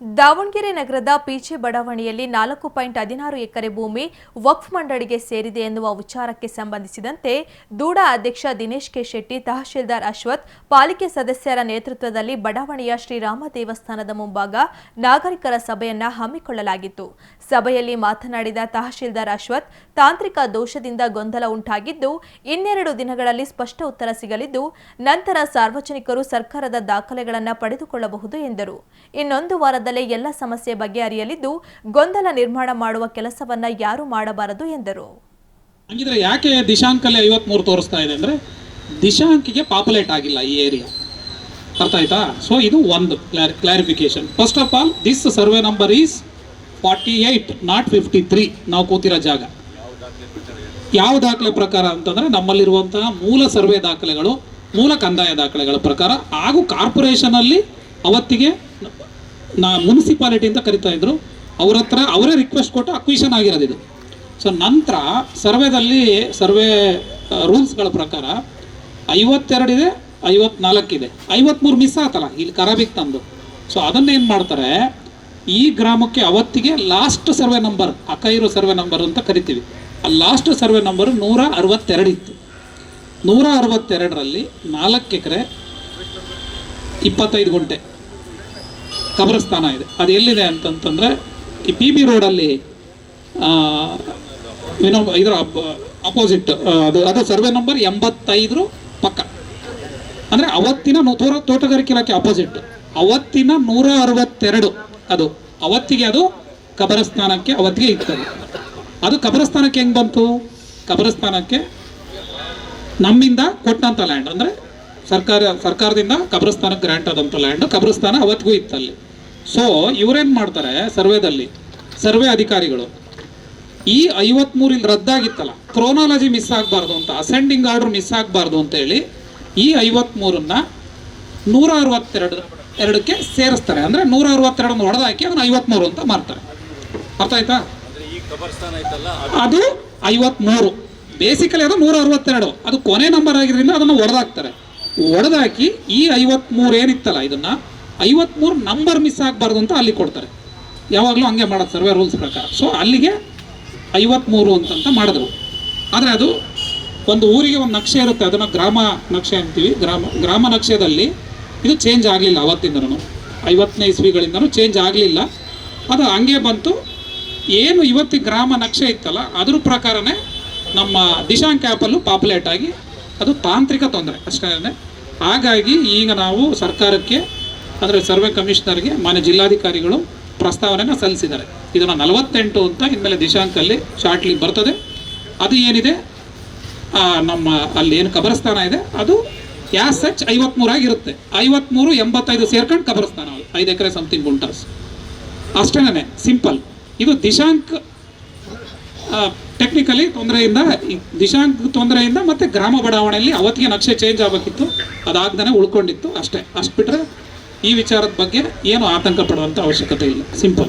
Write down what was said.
ದಾವಣಗೆರೆ ನಗರದ ಪಿಜೆ ಬಡಾವಣೆಯಲ್ಲಿ ನಾಲ್ಕು ಪಾಯಿಂಟ್ ಹದಿನಾರು ಎಕರೆ ಭೂಮಿ ವಕ್ಫ್ ಮಂಡಳಿಗೆ ಸೇರಿದೆ ಎನ್ನುವ ವಿಚಾರಕ್ಕೆ ಸಂಬಂಧಿಸಿದಂತೆ ದೂಡ ಅಧ್ಯಕ್ಷ ದಿನೇಶ್ ಕೆ ಶೆಟ್ಟಿ, ತಹಶೀಲ್ದಾರ್ ಅಶ್ವಥ್, ಪಾಲಿಕೆ ಸದಸ್ಯರ ನೇತೃತ್ವದಲ್ಲಿ ಬಡಾವಣೆಯ ಶ್ರೀರಾಮ ದೇವಸ್ಥಾನದ ಮುಂಭಾಗ ನಾಗರಿಕರ ಸಭೆಯನ್ನ ಹಮ್ಮಿಕೊಳ್ಳಲಾಗಿತ್ತು. ಸಭೆಯಲ್ಲಿ ಮಾತನಾಡಿದ ತಹಶೀಲ್ದಾರ್ ಅಶ್ವಥ್, ತಾಂತ್ರಿಕ ದೋಷದಿಂದ ಗೊಂದಲ ಉಂಟಾಗಿದ್ದು, ಇನ್ನೆರಡು ದಿನಗಳಲ್ಲಿ ಸ್ಪಷ್ಟ ಉತ್ತರ ಸಿಗಲಿದ್ದು, ನಂತರ ಸಾರ್ವಜನಿಕರು ಸರ್ಕಾರದ ದಾಖಲೆಗಳನ್ನು ಪಡೆದುಕೊಳ್ಳಬಹುದು ಎಂದರು. ಇನ್ನೊಂದು ವಾರದಲ್ಲೇ ಎಲ್ಲ ಸಮಸ್ಯೆ ಬಗೆಹರಿಯಲಿದ್ದು ಗೊಂದಲ ನಿರ್ಮಾಣ ಮಾಡುವ ಕೆಲಸವನ್ನ ಯಾರು ಮಾಡಬಾರದು ಎಂದರು. ಹಂಗಿದ್ರೆ ಯಾಕೆ ದಿಶಾಂಕಲ್ಲಿ ಐವತ್ಮೂರು ತೋರಿಸ್ತಾ ಇದೆ ಅಂದರೆ ದಿಶಾಂಕಿಗೆ ಪಾಪ್ಯುಲೇಟ್ ಆಗಿಲ್ಲ ಈ ಏರಿಯಾ. ಅರ್ಥ ಆಯ್ತಾ? ಸೊ ಇದು ಒಂದು clarification first of all this survey number is forty eight not fifty three ನಾವು ಕೂತಿರೋ ಜಾಗ. ಯಾವ ದಾಖಲೆ ಪ್ರಕಾರ ಅಂತಂದರೆ ನಮ್ಮಲ್ಲಿರುವಂತಹ ಮೂಲ ಸರ್ವೆ ದಾಖಲೆಗಳು, ಮೂಲ ಕಂದಾಯ ದಾಖಲೆಗಳ ಪ್ರಕಾರ ಹಾಗೂ ಕಾರ್ಪೊರೇಷನಲ್ಲಿ ಅವತ್ತಿಗೆ ನಾ ಮುನ್ಸಿಪಾಲಿಟಿ ಅಂತ ಕರಿತಾ ಇದ್ರು, ಅವ್ರ ಹತ್ರ ಅವರೇ ರಿಕ್ವೆಸ್ಟ್ ಕೊಟ್ಟು ಅಕ್ವಿಷನ್ ಆಗಿರೋದು ಇದು. ಸೊ ನಂತರ ಸರ್ವೆದಲ್ಲಿ ಸರ್ವೆ ರೂಲ್ಸ್ಗಳ ಪ್ರಕಾರ ಐವತ್ತೆರಡಿದೆ ಐವತ್ನಾಲ್ಕಿದೆ ಐವತ್ಮೂರು ಮಿಸ್ ಆತಲ್ಲ, ಇಲ್ಲಿ ಕರಾಬಿಗೆ ತಂದು. ಸೊ ಅದನ್ನೇನು ಮಾಡ್ತಾರೆ, ಈ ಗ್ರಾಮಕ್ಕೆ ಅವತ್ತಿಗೆ ಲಾಸ್ಟ್ ಸರ್ವೆ ನಂಬರ್ ಅಕೈರು ಸರ್ವೆ ನಂಬರ್ ಅಂತ ಕರಿತೀವಿ. ಆ ಲಾಸ್ಟ್ ಸರ್ವೆ ನಂಬರ್ ನೂರ ಅರವತ್ತೆರಡು ಇತ್ತು. ನೂರ ಅರವತ್ತೆರಡರಲ್ಲಿ ನಾಲ್ಕು ಎಕರೆ, ಇಪ್ಪತ್ತೈದು ಗುಂಟೆ. ಕಬ್ರಸ್ಥಾನ ಇದೆ. ಅದು ಎಲ್ಲಿದೆ ಅಂತಂತಂದರೆ ಈ ಪಿ ಬಿ ರೋಡಲ್ಲಿ ವಿನೋ ಇದರ ಅಪೋಸಿಟ್ ಅದು ಅದು ಸರ್ವೆ ನಂಬರ್ ಎಂಬತ್ತೈದು ಪಕ್ಕ. ಅಂದರೆ ಅವತ್ತಿನ ತೋರ ತೋಟಗಾರಿಕೆ ಇಲಾಖೆ ಅಪೋಸಿಟ್ ಅವತ್ತಿನ ನೂರ ಅರವತ್ತೆರಡು ಅದು. ಅವತ್ತಿಗೆ ಅದು ಕಬರಸ್ಥಾನಕ್ಕೆ ಅವತ್ತಿಗೆ ಇತ್ತು ಅದು. ಅದು ಕಬರಸ್ಥಾನಕ್ಕೆ ಹೆಂಗೆ ಬಂತು? ಕಬರಸ್ಥಾನಕ್ಕೆ ನಮ್ಮಿಂದ ಕೊಟ್ಟಂಥ ಲ್ಯಾಂಡ್ ಅಂದರೆ ಸರ್ಕಾರ ಸರ್ಕಾರದಿಂದ ಕಬ್ರಸ್ಥಾನಕ್ಕೆ ಗ್ರ್ಯಾಂಟ್ ಆದಂಥ ಲ್ಯಾಂಡ್ ಕಬ್ರಸ್ಥಾನ ಅವತ್ತಿಗೂ ಇತ್ತಲ್ಲಿ. ಸೊ ಇವರೇನು ಮಾಡ್ತಾರೆ ಸರ್ವೆದಲ್ಲಿ? ಸರ್ವೆ ಅಧಿಕಾರಿಗಳು. ಈ ಐವತ್ಮೂರು ಇಲ್ಲಿ ರದ್ದಾಗಿತ್ತಲ್ಲ ಕ್ರೋನಾಲಜಿ ಮಿಸ್ ಆಗಬಾರ್ದು ಅಂತ ಅಸೆಂಡಿಂಗ್ ಆರ್ಡರ್ ಮಿಸ್ ಆಗಬಾರ್ದು ಅಂತೇಳಿ ಈ ಐವತ್ಮೂರನ್ನ ನೂರ ಅರವತ್ತೆರಡು ಎರಡಕ್ಕೆ ಸೇರಿಸ್ತಾರೆ. ಅಂದರೆ ನೂರ ಅರವತ್ತೆರಡನ್ನು ಹೊಡೆದಾಕಿ ಅದನ್ನು ಐವತ್ಮೂರು ಅಂತ ಮಾಡ್ತಾರೆ. ಅರ್ಥ ಆಯ್ತಾ? ಅದು ಐವತ್ಮೂರು. ಬೇಸಿಕಲಿ ಅದು ನೂರ ಅರವತ್ತೆರಡು ಅದು ಕೊನೆ ನಂಬರ್ ಆಗಿರೋದ್ರಿಂದ ಅದನ್ನು ಹೊಡೆದಾಕ್ತಾರೆ ಹೊಡೆದಾಕಿ ಈ ಐವತ್ಮೂರು ಏನಿತ್ತಲ್ಲ ಇದನ್ನ? ಐವತ್ಮೂರು ನಂಬರ್ ಮಿಸ್ ಆಗಬಾರ್ದು ಅಂತ ಅಲ್ಲಿ ಕೊಡ್ತಾರೆ. ಯಾವಾಗಲೂ ಹಂಗೆ ಮಾಡೋದು ಸರ್ವೆ ರೂಲ್ಸ್ ಪ್ರಕಾರ. ಸೊ ಅಲ್ಲಿಗೆ ಐವತ್ಮೂರು ಅಂತಂತ ಮಾಡಿದ್ರು. ಆದರೆ ಅದು ಒಂದು ಊರಿಗೆ ಒಂದು ನಕ್ಷೆ ಇರುತ್ತೆ, ಅದನ್ನು ಗ್ರಾಮ ನಕ್ಷೆ ಅಂತೀವಿ. ಗ್ರಾಮ ಗ್ರಾಮ ನಕ್ಷೆದಲ್ಲಿ ಇದು ಚೇಂಜ್ ಆಗಲಿಲ್ಲ ಅವತ್ತಿಂದನೂ. ಐವತ್ತನೇ ಇಸ್ವಿಗಳಿಂದನೂ ಚೇಂಜ್ ಆಗಲಿಲ್ಲ. ಅದು ಹಂಗೆ ಬಂತು. ಏನು ಇವತ್ತಿಗೆ ಗ್ರಾಮ ನಕ್ಷೆ ಇತ್ತಲ್ಲ, ಅದ್ರ ಪ್ರಕಾರನೇ ನಮ್ಮ ದಿಶಾಂಕ್ ಆ್ಯಪಲ್ಲೂ ಪಾಪ್ಯುಲೇಟ್ ಆಗಿ ಅದು ತಾಂತ್ರಿಕ ತೊಂದರೆ ಅಷ್ಟೇ ಹಾಗಾಗಿ ಈಗ ನಾವು ಸರ್ಕಾರಕ್ಕೆ ಅಂದರೆ ಸರ್ವೆ ಕಮಿಷನರ್ಗೆ ಮಾನ್ಯ ಜಿಲ್ಲಾಧಿಕಾರಿಗಳು ಪ್ರಸ್ತಾವನೆಯನ್ನು ಸಲ್ಲಿಸಿದ್ದಾರೆ. ಇದನ್ನು ನಲವತ್ತೆಂಟು ಅಂತ ಇನ್ಮೇಲೆ ದಿಶಾಂಕಲ್ಲಿ ಶಾರ್ಟ್ಲಿ ಬರ್ತದೆ. ಅದು ಏನಿದೆ? ನಮ್ಮ ಅಲ್ಲಿ ಏನು ಕಬರಸ್ಥಾನ ಇದೆ? ಅದು ಯಾ ಸಚ್ ಐವತ್ಮೂರಾಗಿರುತ್ತೆ ಐವತ್ಮೂರು, ಎಂಬತ್ತೈದು ಸೇರ್ಕೊಂಡು ಕಬರಸ್ಥಾನ ಐದು ಎಕರೆ ಸಮಥಿಂಗ್ ಗುಂಟಾಸ್. ಅಷ್ಟೇನೆ ಸಿಂಪಲ್. ಇದು ದಿಶಾಂಕ್ ಟೆಕ್ನಿಕಲಿ ತೊಂದರೆಯಿಂದ ದಿಶಾಂಕ್ ತೊಂದರೆಯಿಂದ ಮತ್ತು ಗ್ರಾಮ ಬಡಾವಣೆಯಲ್ಲಿ ಅವತ್ತಿಗೆ ನಕ್ಷೆ ಚೇಂಜ್ ಆಗಬೇಕಿತ್ತು. ಅದಾಗ್ದೇ ಉಳ್ಕೊಂಡಿತ್ತು ಅಷ್ಟೇ. ಅಷ್ಟು ಬಿಟ್ಟರೆ ಈ ವಿಚಾರದ ಬಗ್ಗೆ ಏನು ಆತಂಕ ಪಡುವಂಥ ಅವಶ್ಯಕತೆ ಇಲ್ಲ. ಸಿಂಪಲ್